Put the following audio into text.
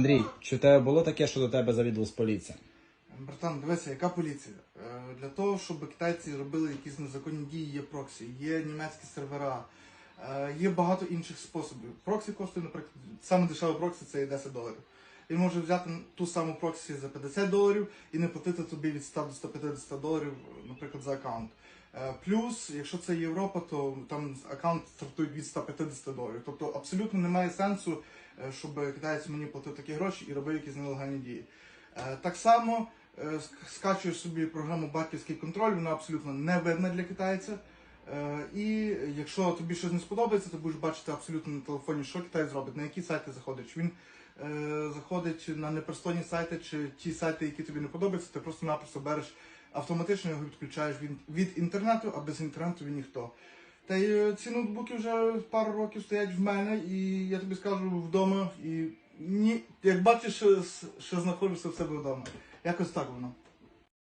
Андрій, чи в тебе було таке, що до тебе завідувалась поліція? Братан, дивися, яка поліція? Е, Для того, щоб китайці робили якісь незаконні дії, є проксі, є німецькі сервера, е, є багато інших способів. Проксі коштує, наприклад, саме дешеве проксі це є 10 доларів. Він може взяти ту саму проксі за 50 доларів і не платити тобі від 100 до 150 доларів, наприклад, за аккаунт. Е, Плюс, якщо це Європа, то там аккаунт стартують від 150 доларів. Тобто абсолютно немає сенсу, щоб китаєць мені платив такі гроші і робив якісь нелегальні дії. Е, Так само е, ск- скачуєш собі програму Батьківський контроль, вона абсолютно не видна для китайця. Е, І якщо тобі щось не сподобається, ти будеш бачити абсолютно на телефоні, що китаєць робить, на які сайти заходить. Він е, заходить на непристойні сайти, чи ті сайти, які тобі не подобаються, ти просто-напросто береш автоматично його відключаєш від, від інтернету, а без інтернету він ніхто. Та й е, ці ноутбуки вже пару років стоять в мене, і я тобі скажу вдома. І ні, як бачиш, що, що знаходжуся в себе вдома. Якось так воно.